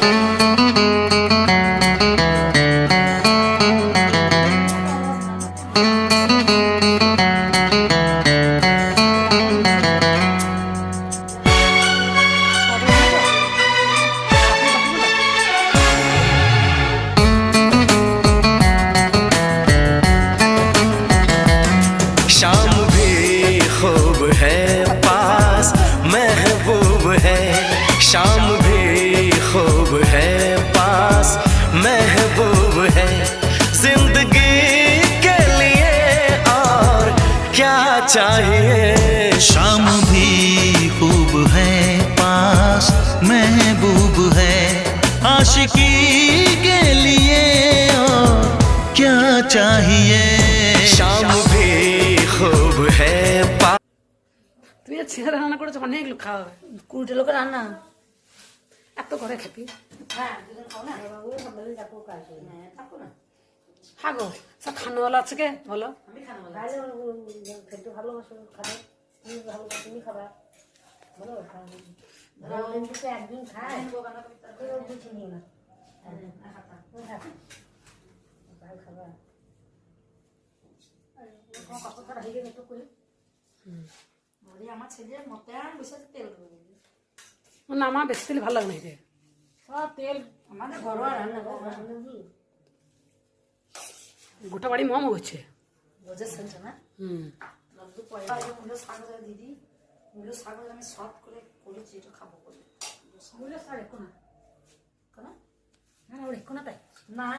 शाम चाहिए शाम भी खूब है पास महबूब है आशिकी के लिए और क्या चाहिए शाम भी खूब है पास তুমি যে ছেলে রান্না করেছো অনেক লোক খাওয়া হবে কুড়িটা লোকের রান্না এত করে খেপি হ্যাঁ দুজন খাও না বাবু সবাই যাবো কাজে হ্যাঁ থাকো না হ্যাঁ গো সব খানোয়ালা আছে কে? বলো। আমি খাব খাইলে খেতে ভালোবাসো খাবে। তুমি ভালোবাসো তুমি খাবা। বলো একদিন খায়। না খাবে। খাবা। হয়ে আর তেল দেবে না আমার বেশি তেল ভালো লাগে না সব তেল আমাদের ঘরোয়া রান্না গোটা বাড়ি মম হচ্ছে। হুম। দিদি। মূল্য আমি সব করে করেছি এটা খাব বলে। মূল্য কেন? হ্যাঁ ওর একো না তাই। না